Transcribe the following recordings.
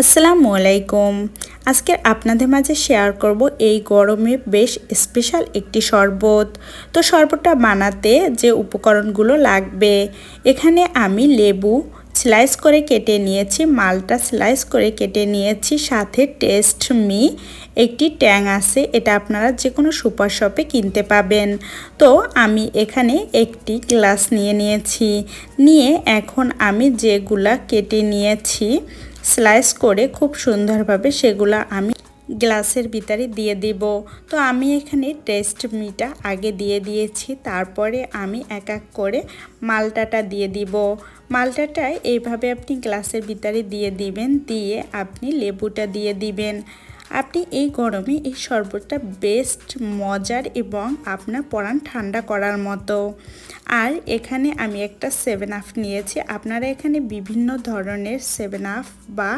আসসালামু আলাইকুম। আজকে আপনাদের মাঝে শেয়ার করব এই গরমে বেশ স্পেশাল একটি শরবত। তো শরবতটা বানাতে যে উপকরণগুলো লাগবে, এখানে আমি লেবু স্লাইস করে কেটে নিয়েছি, মালটা স্লাইস করে কেটে নিয়েছি, সাথে টেস্ট মি একটি ট্যাং আছে, এটা আপনারা যে কোনো সুপার শপে কিনতে পাবেন। তো আমি এখানে একটি গ্লাস নিয়ে নিয়েছি, নিয়ে এখন আমি যেগুলা কেটে নিয়েছি স্লাইস করে খুব সুন্দরভাবে সেগুলো আমি গ্লাসের ভিতরে দিয়ে দিব। তো আমি এখানে টেস্ট মিটা আগে দিয়ে দিয়েছি, তারপরে আমি এক এক করে মালটাটা দিয়ে দিব। মালটাটা এইভাবে আপনি গ্লাসের ভিতরে দিয়ে দিবেন, দিয়ে আপনি লেবুটা দিয়ে দিবেন। আপনি এই গরমে এই শরবতটা বেস্ট মজার এবং আপনার পরান ঠান্ডা করার মতো। আর এখানে আমি একটা সেভেন আফ নিয়েছি। আপনারা এখানে বিভিন্ন ধরনের সেভেন আফ বা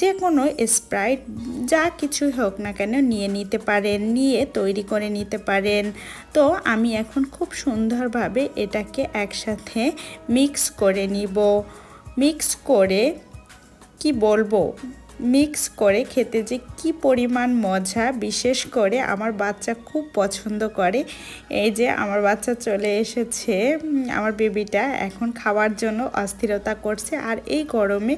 যে কোনো স্প্রাইট যা কিছুই হোক না কেন নিয়ে নিতে পারেন, নিয়ে তৈরি করে নিতে পারেন। তো আমি এখন খুব সুন্দরভাবে এটাকে একসাথে মিক্স করে নিব। মিক্স করে, কি বলব? মিক্স করে খেতে যে কি পরিমাণ মজা, বিশেষ করে আমার বাচ্চা খুব পছন্দ করে। এই যে আমার বাচ্চা চলে এসেছে আমার বেবিটা এখন খাওয়ার জন্য অস্থিরতা করছে। আর এই গরমে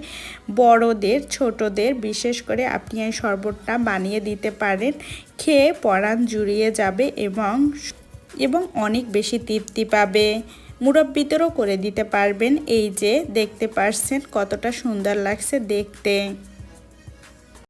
বড়দের, ছোটদের, বিশেষ করে আপনি এই শরবতটা বানিয়ে দিতে পারেন। খেয়ে পরাণ জুড়িয়ে যাবে এবং এবং অনেক বেশি তৃপ্তি পাবে। মুরব্বিদেরও করে দিতে পারবেন। এই যে দেখতে পারছেন কতটা সুন্দর লাগছে দেখতে।